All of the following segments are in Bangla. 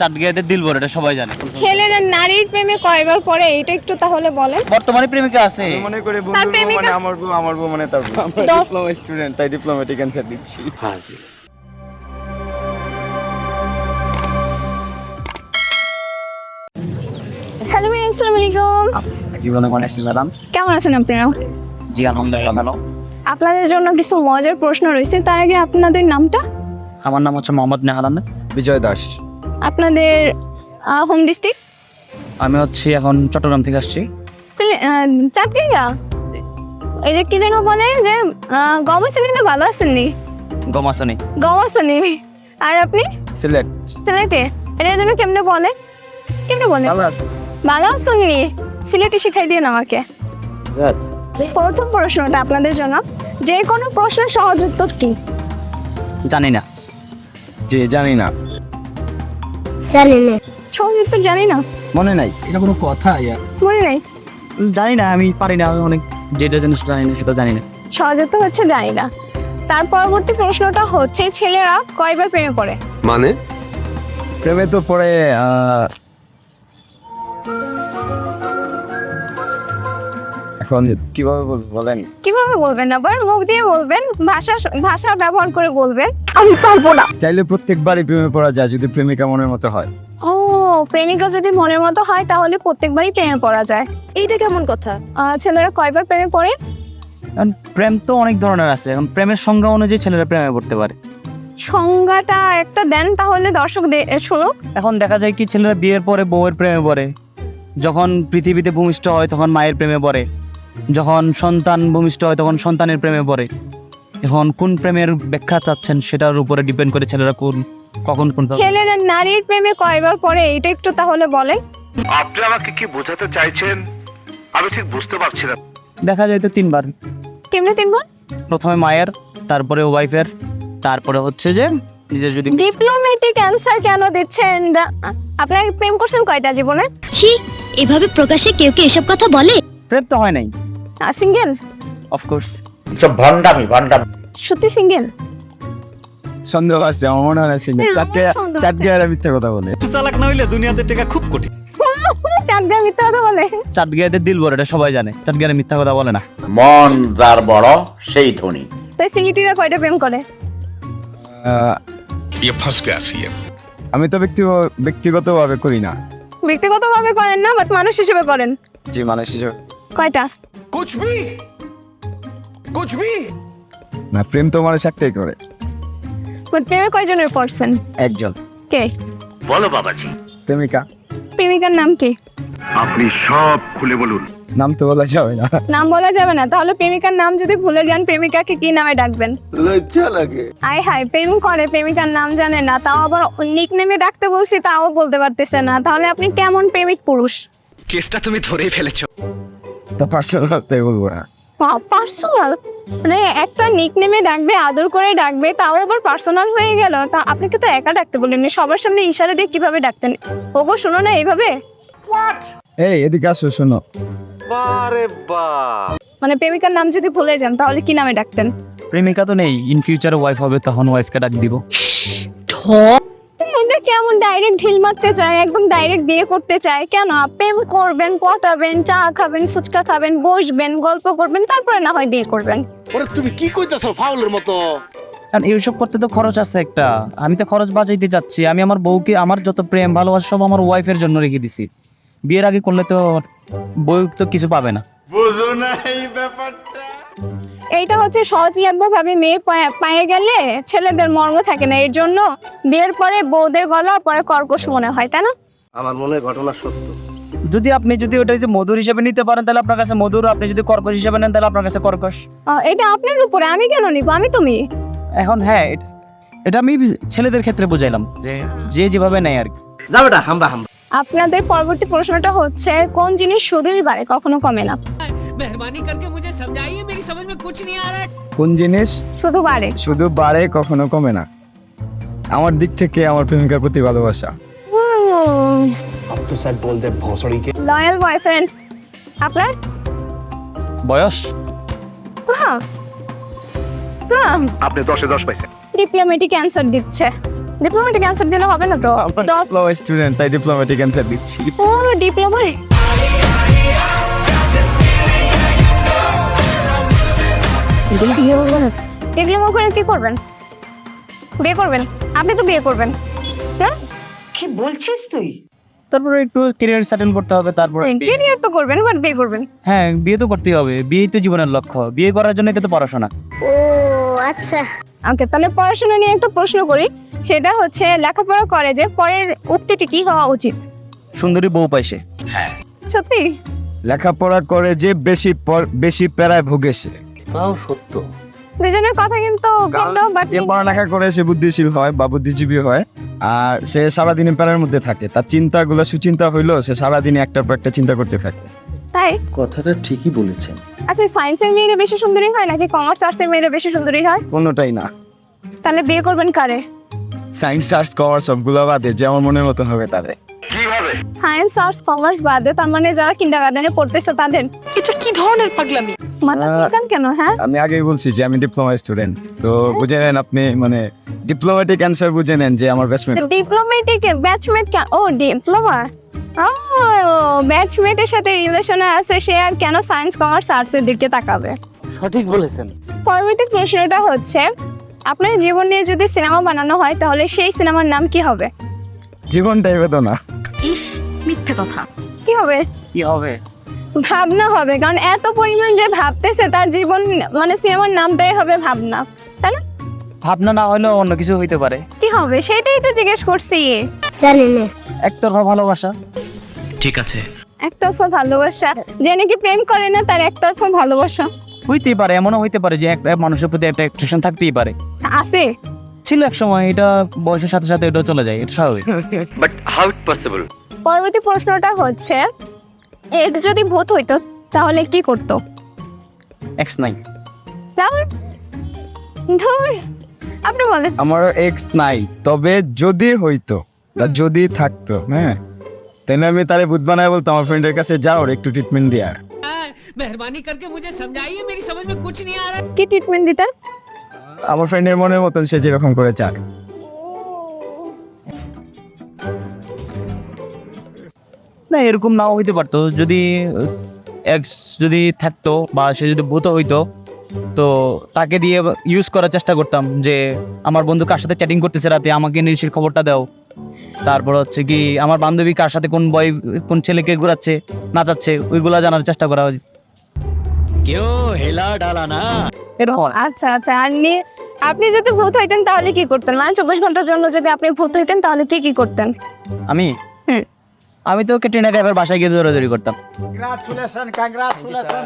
চাটগাঁয়েতে এটা সবাই জানে। ছেলেরা নারীর প্রেমে কয়বার পড়ে এটা একটু তাহলে বলেন। বর্তমানে প্রেমিকা আছে। মনে করি বন্ধু মানে আমার বউ আমার বউ মানে তার ডিপ্লোমা স্টুডেন্ট তাই ডিপ্লোম্যাটিক অ্যান্সার দিচ্ছি। হ্যালো ভাই আসসালামু আলাইকুম। জীবনে মনে আসছে ম্যাডাম? কেমন আছেন আপনারা জি আলহামদুলিল্লাহ ভালো। আপনাদের জন্য কিছু মজার প্রশ্ন রয়েছে তার আগে আপনাদের নামটা? আমার নাম হচ্ছে মোহাম্মদ নেহাল আহমেদ। বিজয় দাস। আপনাদের হোম ডিস্ট্রিক্ট আমি হচ্ছি এখন চট্টগ্রাম থেকে আসছি। চাটকিয়া এই যে কি যেন বলে যে গম আছেন না ভালো আছেননি গমাসানি গম আছেননি আর আপনি? সিলেট। সিলেটে? এটার জন্য কেমনে বলে? কেমনে বলে? ভালো আছে। ভালো আছেননি সিলেটে শিখাই দিন আমাকে। প্রথম প্রশ্নটা আপনাদের জন্য। যে কোনো প্রশ্নের সহজ উত্তর কি? জানি না। জি জানি না। সহজ উত্তর জানি না। মনে নাই? এটা কোনো কথা মনে নাই? জানি না আমি পারি না আমি অনেক যেটা জিনিস জানি না সেটা জানি না। সহজ উত্তর হচ্ছে জানি না। তার পরবর্তী প্রশ্নটা হচ্ছে ছেলেরা কয়বার প্রেমে পড়ে? মানে? প্রেমে তো পরে এখন কীভাবে বলেন। কীভাবে বলবেন আবার? মুখ দিয়ে বলবেন? ভাষা ভাষা ব্যবহার করে বলবেন? আমি পারব না। চাইলে প্রত্যেকবারই প্রেমে পড়া যায় যদি প্রেমিকা মনের মতো হয়। ও প্রেমিকা যদি মনের মতো হয় তাহলে প্রত্যেকবারই প্রেমে পড়া যায়। এইটা কেমন কথা? ছেলেরা কয়বার প্রেমে পড়ে? এখন প্রেম তো অনেক ধরনের আছে। এখন প্রেমের সংজ্ঞা অনুযায়ী ছেলেরা প্রেমে পড়তে পারে। সংজ্ঞাটা একটা দেন তাহলে দর্শক দে- শুনুক। এখন দেখা যায় কি ছেলেরা বিয়ের পরে বউয়ের প্রেমে পড়ে। যখন পৃথিবীতে ভূমিষ্ঠ হয় তখন মায়ের প্রেমে পড়ে। যখন সন্তান ভূমিষ্ঠ হয় তখন সন্তানের প্রেমে পড়ে। এখন কোন প্রেমের ব্যাখ্যা চাচ্ছেন সেটার উপরে ডিপেন্ড করে ছেলেরা কোন কখন কোন ছেলেরা নারীর প্রেমে কয়বার পড়ে এটা একটু তাহলে বলেন। আপনি আমাকে কি বোঝাতে চাইছেন? আমি ঠিক বুঝতে পারছি না। দেখা যায় তো তিনবার। কেমনে তিনবার? প্রথমে মায়ের তারপরে ওয়াইফের তারপরে হচ্ছে যে নিজের যদি ডিপ্লোমেটিক অ্যান্সার কেন দিচ্ছেন? আপনারা প্রেম করছেন কয়টা জীবনে? ছি এভাবে প্রকাশ্যে কেউ কি এসব কথা বলে? প্রেম তো হয় নাই। সিঙ্গেল অফকোর্স সব ভণ্ডামি ভণ্ডামি সত্যি সিঙ্গেল সন্দেহ আছে আমার মনে হয় না সিঙ্গেল হ্যাঁ, চারটে আমারও সন্দেহ চারটে আর মিথ্যা কথা বলে চারটা মিথ্যা কথা বলে চাটগাঁয়েতে দিলবর এটা সবাই জানে চাটগাঁয়ের মিথ্যা কথা বলে না মন যার বড় সেই ধনী তাই সিঙ্গিটিরা কয়টা প্রেম করে আহ, ये फंस गया सीएम আমি তো ব্যক্তি ব্যক্তিগতভাবে করি না ব্যক্তিগতভাবে করেন না বাট মানুষ হিসেবে করেন যে মানুষ হিসেবে কয়টা कुछ भी कुछ भी না প্রেম তো মানুষ একটাই করে বাট প্রেমে কয়জনের পড়ছেন একজন কে বলো বাবাজি প্রেমিকা প্রেমিকার নাম কি আপনি সব খুলে বলুন নাম তো বলা যাবে না নাম বলা যাবে না তাহলে প্রেমিকার নাম যদি ভুলে যান প্রেমিকাকে কি নামে ডাকবেন লজ্জা লাগে আয় হায় প্রেম করে প্রেমিকার নাম জানে না তাও আবার নিক নেমে ডাকতে বলছি তাও বলতে পারতেছে না তাহলে আপনি কেমন প্রেমিক পুরুষ কেসটা তুমি ধরেই ফেলেছো তো পার্সোনাল তাই বলব না। পার্সোনাল মানে একটা নিক নেমে ডাকবে আদর করে ডাকবে তাও আবার পার্সোনাল হয়ে গেল। তা আপনাকে তো একা ডাকতে বলেননি সবার সামনে ইশারা দিয়ে কীভাবে ডাকতেন? ওগো শোনো না এইভাবে। এই এদিকে আসো শোনো। মানে প্রেমিকার নাম যদি ভুলে যান তাহলে কি নামে ডাকতেন? প্রেমিকা তো নেই। ইন ফিউচারে ওয়াইফ হবে তখন ওয়াইফকে ডাক দিব। কেমন ডাইরেক্ট ঢিল মারতে চায় একদম ডাইরেক্ট বিয়ে করতে চায় কেন? প্রেম করবেন পটাবেন চা খাবেন ফুচকা খাবেন বসবেন গল্প করবেন তারপরে না হয় বিয়ে করবেন। ওরে তুমি কি কইতাছো ফাউলের মতো? কারণ এইসব করতে তো খরচ আছে একটা। আমি তো খরচ বাঁচাইতে যাচ্ছি। আমি আমার বউকে আমার যত প্রেম ভালোবাসা সব আমার ওয়াইফের জন্য রেখে দিছি। বিয়ের আগে করলে তো বউ তো কিছু পাবে না। এইটা হচ্ছে সহজলভ্যভাবে মেয়ে পায়ে গেলে ছেলেদের মর্ম থাকে না। এর জন্য বিয়ের পরে বউদের গলা পরে কর্কশ মনে হয় তাই না? আমার মনে ঘটনা সত্য। যদি আপনি যদি ওটা যদি মধুর হিসেবে নিতে পারেন তাহলে আপনার কাছে মধুর আপনি যদি কর্কশ হিসেবে নেন তাহলে আপনার কাছে কর্কশ। এটা আপনার উপরে আমি কেন নিব? আমি তুমি? এখন হ্যাঁ এটা আমি ছেলেদের ক্ষেত্রে বুঝাইলাম যে যে যেভাবে নেয় আর কি। যাবেটা হাম্বা হাম্বা। আপনাদের পরবর্তী প্রশ্নটা হচ্ছে কোন জিনিস শুধুই বাড়ে কখনো কমে না? মেহমানি করকে মুঝে সমঝাই। समझ में कुछ नहीं आ रहा है কোন জিনিস শুধু বাড়ে শুধু বাড়ে কখনো কমে না আমার দিক থেকে আমার প্রেমিকার প্রতি ভালোবাসা अब तो सर बोल दे भोसड़ी के লয়াল বয়ফ্রেন্ড আপনার বয়স হ্যাঁ হ্যাঁ আপনি দশে দশ পাইছেন ডিপ্লোমেটিক অ্যান্সার দিচ্ছে ডিপ্লোমেটিক অ্যান্সার দিলে হবে না তো ডিপ্লোমা স্টুডেন্ট তাই ডিপ্লোম্যাটিক অ্যান্সার দিচ্ছি ও করে কি করবেন? বিয়ে করবেন? আপনি তো বিয়ে করবেন। হ্যাঁ? তারপরে একটু কেরিয়ার সেটেল করতে হবে তারপর তো করবেন বাট বিয়ে করবেন। হ্যাঁ বিয়ে তো করতেই হবে বিয়েই তো জীবনের লক্ষ্য। বিয়ে করার জন্যই তো পড়াশোনা। ও আচ্ছা। ওকে তাহলে পড়াশোনা নিয়ে একটা প্রশ্ন করি। সেটা হচ্ছে লেখাপড়া করে যে পরের উক্তিটি কি হওয়া উচিত? সুন্দরী বউ পাইছে। সত্যি? লেখাপড়া করে যে বেশি বেশি প্যারায় ভোগে সে তাও সত্য। দুজনের কথা কিন্তু ভিন্ন যে পড়ালেখা করে সে বুদ্ধিশীল হয় বা বুদ্ধিজীবী হয় আর সে সারাদিনে প্যারার মধ্যে থাকে। তার চিন্তাগুলো সুচিন্তা হইল সে সারাদিনে একটার পর একটা চিন্তা করতে থাকে। তাই? কথাটা ঠিকই বলেছেন। আচ্ছা সায়েন্সের মেয়েরা বেশি সুন্দরী হয় নাকি কমার্স আর্টসের মেয়েরা বেশি সুন্দরী হয়? কোনোটাই না। তাহলে বিয়ে করবেন কারে? সায়েন্স আর্টস কমার্স সবগুলো বাদে যে আমার মনের মতো হবে তারে। সায়েন্স আর্টস কমার্স বাদে তার মানে যারা কিন্ডার গার্ডেনে পড়তেছে তাদের। এটা কি ধরনের পাগলামি? মাথা চুলকান কেন হ্যাঁ? আমি আগেই বলছি যে আমি ডিপ্লোমা স্টুডেন্ট তো বুঝে নেন আপনি মানে ডিপ্লোম্যাটিক অ্যান্সার বুঝে নেন যে আমার ফ্রেন্ড ডিপ্লোমেটিক ব্যাচমেট ও ডিপ্লোমা ও ব্যাচমেটের সাথে রিলেশনে আছে সে আর কেন সায়েন্স কমার্স আর্টসের দিকে তাকাবে? সঠিক বলেছেন। পরবর্তী প্রশ্নটা হচ্ছে আপনার জীবন নিয়ে যদি সিনেমা বানানো হয় তাহলে সেই সিনেমার নাম কি হবে? জীবনটাই বেদনা। ইস মিথ্যে কথা। কি হবে? কি হবে? ভাবনা হবে কারণ এত পরিমাণ যে ভাবতেছে তার জীবন মানে সিনেমার নামটাই হবে ভাবনা তাই না? ভাবনা না হলেও অন্য কিছু হইতে পারে। কি হবে? সেটাই তো জিজ্ঞেস করছি। জানি না। একতরফা ভালোবাসা। ঠিক আছে। একতরফা ভালোবাসা। যে নাকি প্রেম করে না তার একতরফা ভালোবাসা? হইতেই পারে এমনও হইতে পারে যে এক মানুষের প্রতি একটা অ্যাট্রাকশন থাকতেই পারে। আছে। ছিল এক সময় এটা বয়সের সাথে সাথে এটা চলে যায় এটা স্বাভাবিক। বাট হাউ ইট পসিবল পরবর্তী প্রশ্নটা হচ্ছে এক্স যদি ভূত হইতো তাহলে কি করতো এক্স নাই তাহলে ধর আপনি বলেন আমার এক্স নাই তবে যদি হইতো বা যদি থাকতো হ্যাঁ তাহলে আমি তারে বুধ বানায় বলতো আমার ফ্রেন্ডের কাছে যাও ওর একটু ট্রিটমেন্ট দিয়া मेहरबानी करके मुझे समझाइए मेरी समझ में कुछ नहीं आ रहा কি ট্রিটমেন্ট দিতেন আমার ফ্রেন্ডের মনের মতন সে যেরকম করে চায় না এরকম নাও হইতে পারতো। যদি এক্স যদি থাকতো বা সে যদি ভূত হইতো তো তাকে দিয়ে ইউজ করার চেষ্টা করতাম যে আমার বন্ধু কার সাথে চ্যাটিং করতেছে রাতে আমাকে নিশ্চিত খবরটা দাও। তারপর হচ্ছে কি আমার বান্ধবী কার সাথে কোন বয় কোন ছেলেকে ঘোরাচ্ছে নাচাচ্ছে ওইগুলা জানার চেষ্টা করা উচিত। এরকম। আচ্ছা আচ্ছা আর নি- আপনি যদি ভূত হইতেন তাহলে কি করতেন? মানে চব্বিশ ঘণ্টার জন্য যদি আপনি ভূত হইতেন তাহলে কি কি করতেন। আমি। আমি তো ক্যাটরিনা কাইফের বাসায় গিয়ে দৌড়াদৌড়ি করতাম। কংগ্রাচুলেশন কংগ্রাচুলেশন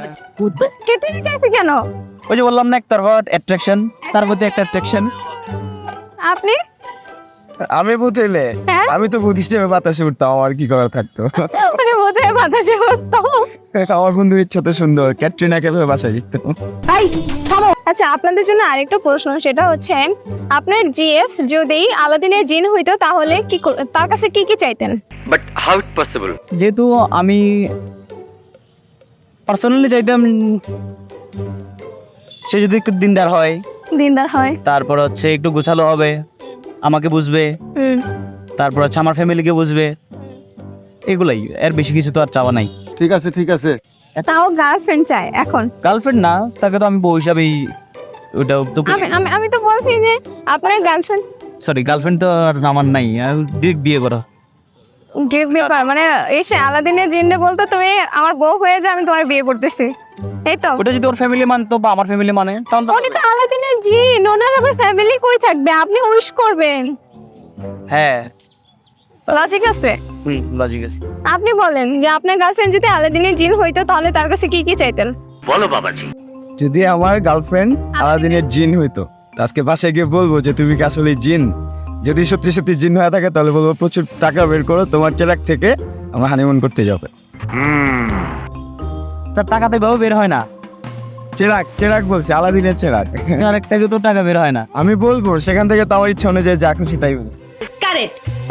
কেটে গেছে কেন? ওই যে বললাম না একতরফা অ্যাট্রাকশন তার মধ্যে একটা অ্যাট্রাকশন আপনি? আমি বুঝাইলে হ্যাঁ? আমি তো হিসেবে বাতাসে উঠতাম আমার কি করার থাকতো? বাতাসে আমার বন্ধুর ইচ্ছা তো সুন্দর ক্যাটরিনা কেভাবে বাসায় যেত। আচ্ছা আপনাদের জন্য আরেকটা প্রশ্ন সেটা হচ্ছে আপনার জিএফ যদি আলাদিনের জিন হইতো তাহলে কি কর- তার কাছে কি কি চাইতেন? বাট হাউ ইট পসিবল যেহেতু আমি পার্সোনালি চাইতাম সে যদি একটু দিনদার হয় দিনদার হয়। তারপর হচ্ছে একটু গোছালো হবে আমাকে বুঝবে তারপর হচ্ছে আমার ফ্যামিলিকে বুঝবে এগুলাই এর বেশি কিছু তো আর চাওয়া নাই। ঠিক আছে ঠিক আছে। তাও গার্লফ্রেন্ড চাই এখন। গার্লফ্রেন্ড না তাকে তো আমি বউ হিসাবেই ওটা তো আমি আমি আমি তো বলছি যে আপনার গার্লফ্রেন্ড সরি গার্লফ্রেন্ড তো আর আমার নাই ডিরেক্ট বিয়ে করো। গিভ বিয়ে পার মানে এসে আলাদিনের জিন্নে বলতো তুমি আমার বউ হয়ে যা আমি তোমার বিয়ে করতেছি। এই তো। ওটা যদি ওর ফ্যামিলি মানতো বা আমার ফ্যামিলি মানে তখন তো উনি তো আলাদিনের জিন ওনার আবার ফ্যামিলি কই থাকবে? আপনি উইশ করবেন। হ্যাঁ লজিক আছে? হুম লজিক আছে। আপনি বলেন যে আপনার গার্লফ্রেন্ড যদি আলাদিনের জিন হইতো তাহলে তার কাছে কি কি চাইতেন? বলো বাবাজি। যদি আমার গার্লফ্রেন্ড আলাদিনের জিন হইতো আজকে বাসায় গিয়ে বলব যে তুমি কি আসলে জিন? যদি সত্যি সত্যি জিন হয়ে থাকে তাহলে বলব প্রচুর টাকা বের করো তোমার চেরাক থেকে আমার হানিমুন করতে যাবে। তার টাকা তো এভাবে বের হয় না? চেরাক চেরাক বলছি আলাদিনের চেরাক। আর তো টাকা বের হয় না? আমি বলব সেখান থেকে তো আমার ইচ্ছা অনুযায়ী যা খুশি তাই বলব।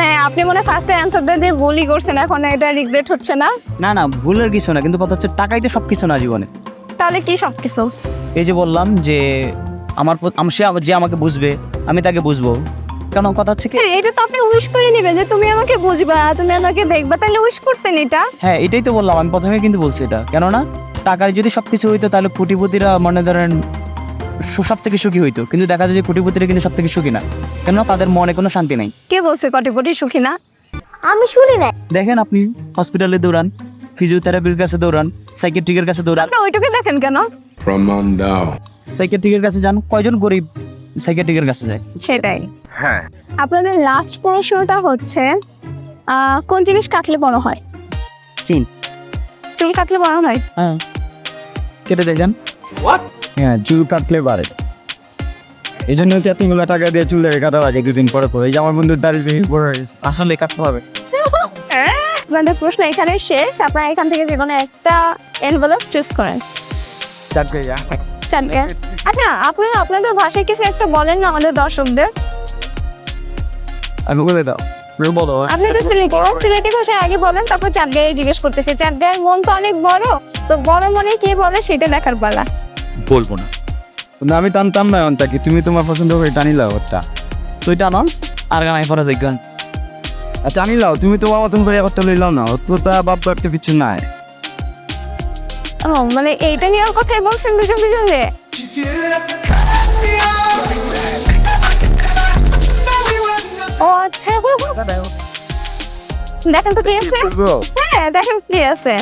হ্যাঁ আপনি মনে ফার্স্টে অ্যান্সারটা দিয়ে ভুলই করছেন এখন এটা রিগ্রেট হচ্ছে না? না না ভুলের কিছু না কিন্তু কথা হচ্ছে টাকাই তো সব কিছু না জীবনে। তাহলে কি সবকিছু? এই যে বললাম যে আমার প্রত- আম- সে আম- যে আমাকে বুঝবে আমি তাকে বুঝব। কেন? কথা হচ্ছে কি হ্যাঁ, এটা তো আপনি উইশ করে নেবেন যে তুমি আমাকে বুঝবা তুমি আমাকে দেখবা তাহলে উইশ করতেন এটা। হ্যাঁ এটাই তো বললাম আমি প্রথমে কিন্তু বলছি এটা। কেননা টাকার যদি সবকিছু হইতো তাহলে কোটিপতিরা মনে ধরেন সব থেকে সুখী হইতো। কিন্তু দেখা যায় যে কোটিপতিরা কিন্তু সব থেকে সুখী না। কেননা তাদের মনে কোনো শান্তি নাই। কে বলছে কটিপটি সুখী না? আমি শুনি না দেখেন আপনি হসপিটালে দৌড়ান ফিজিওথেরাপির কাছে দৌড়ান সাইকেট্রিকের কাছে দৌড়ান। আপনি ওইটুকু দেখেন কেন? সাইকেট্রিকের কাছে যান কয়জন গরিব সাইকেট্রিকের কাছে যায়? সেটাই। হ্যাঁ। আপনাদের লাস্ট প্রশ্নটা হচ্ছে আহ, কোন জিনিস কাটলে বড় হয়? চুল। চুল কাটলে বড় হয়? হ্যাঁ। কেটে দিয়ে যান। হ্যাঁ চুল কাটলে বাড়ে এই জন্য তো এতগুলো টাকা দিয়ে চুল কাটা লাগে দুদিন পরে পরে। এই যে আমার বন্ধুর দাড়ি ভেঙে পড়ে রয়েছে। আসলে কাটতে হবে। আপনাদের প্রশ্ন এখানে শেষ। আপনারা এখান থেকে যে কোনো একটা এনভেলপ চুজ করেন। চারটে যা। আচ্ছা আপনারা আপনাদের ভাষায় কিছু একটা বলেন না আমাদের দর্শকদের। আমি বলে দাও। আপনি তো সিলেটি সিলেটি ভাষায় আগে বলেন তারপর চাটগাঁয়ে জিজ্ঞেস করতেছি। চাটগাঁয়ের মন তো অনেক বড় তো বড় মনে কে বলে সেটা দেখার পালা। বলব না। না আমি টানতাম না অন্তাকে তুমি তোমার পছন্দ করে টানিলাও ওটা তো এটা নন আর গান পরে দেখবেন আচ্ছা টানিলাও তুমি তোমার মতন করে একটা লইলাও না। তো তা বাপ একটা কিছু নাই। মানে এইটা নিয়ে কথাই বলছেন দুজন দুজনে? ও আচ্ছা। দেখেন তো কি আছে? হ্যাঁ দেখেন কি আছে।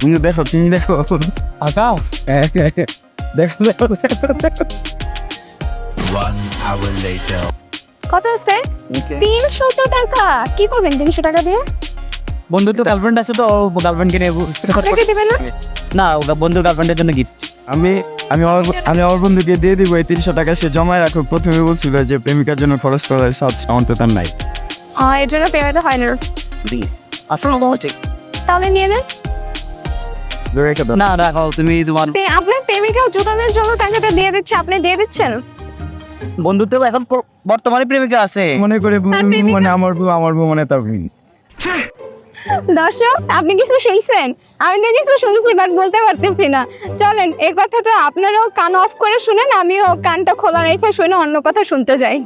তুমি দেখো তুমি দেখো। আকাও। দেখো কত আছে? তিনশত টাকা। কি করবেন তিনশো টাকা দিয়ে? বন্ধুর তো গার্লফ্রেন্ড আছে তো গার্লফ্রেন্ডকে নিয়ে না? না ও বন্ধুর গার্লফ্রেন্ডের জন্য গিফট আমি আমি আমার আমি আমার বন্ধুকে দিয়ে দিব এই তিনশো টাকা সে জমায় রাখো প্রথমে বলছিল যে প্রেমিকার জন্য খরচ করার সব সামন্ত তার নাই। হ্যাঁ এর জন্য পেমেন্ট হয় না। আসলে তাহলে নিয়ে নেন। রেখে দাও। না রাখো তুমি তোমার তে আপনার প্রেমিকা জোটানোর জন্য টাকাটা দিয়ে দিচ্ছে আপনি দিয়ে দিচ্ছেন? বন্ধুত্ব এখন প- বর্তমানে প্রেমিকা আছে। মনে করে বউ তার প্রেমিকা- মানে আমার বউ আমার বউ মানে তার বোন। দর্শক আপনি কিছু শুনছেন? আমি তো কিছু শুনছি বাট বলতে পারতেছি না। চলেন এই কথাটা আপনারাও কান অফ করে শুনেন আমিও কানটা খোলা রেখে শুনে অন্য কথা শুনতে যাই।